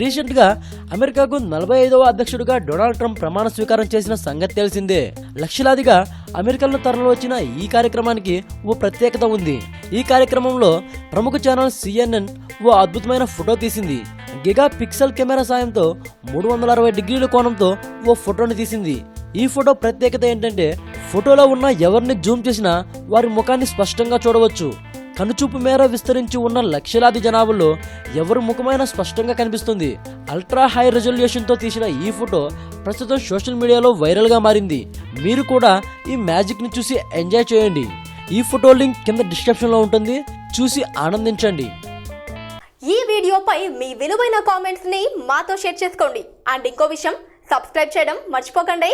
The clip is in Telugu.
రీసెంట్గా అమెరికాకు నలభై ఐదవ అధ్యక్షుడిగా డొనాల్డ్ ట్రంప్ ప్రమాణ స్వీకారం చేసిన సంగతి తెలిసిందే. లక్షలాదిగా అమెరికాలో తరలి వచ్చిన ఈ కార్యక్రమానికి ఓ ప్రత్యేకత ఉంది. ఈ కార్యక్రమంలో ప్రముఖ ఛానల్ సిఎన్ఎన్ ఓ అద్భుతమైన ఫోటో తీసింది. గిగా పిక్సెల్ కెమెరా సాయంతో మూడు వందల అరవై డిగ్రీల కోణంతో ఓ ఫోటోని తీసింది. ఈ ఫోటో ప్రత్యేకత ఏంటంటే ఫోటోలో ఉన్న ఎవరిని జూమ్ చేసినా వారి ముఖాన్ని స్పష్టంగా చూడవచ్చు. కనుచూపు మేర విస్తరించి ఉన్న లక్షలాది జనాభాలో ఎవరి ముఖమైన స్పష్టంగా కనిపిస్తుంది? అల్ట్రా హై రెజల్యూషన్తో తీసిన ఈ ఫోటో ప్రస్తుతం సోషల్ మీడియాలో వైరల్గా మారింది. మీరు కూడా ఈ మ్యాజిక్ని చూసి ఎంజాయ్ చేయండి. ఈ ఫోటో లింక్ కింద డిస్క్రిప్షన్లో ఉంటుంది. చూసి ఆనందించండి. ఈ వీడియోపై మీ విలువైన కామెంట్స్ని మాతో షేర్ చేసుకోండి. అండ్ ఇంకో విషయం సబ్స్క్రైబ్ చేయడం మర్చిపోకండి.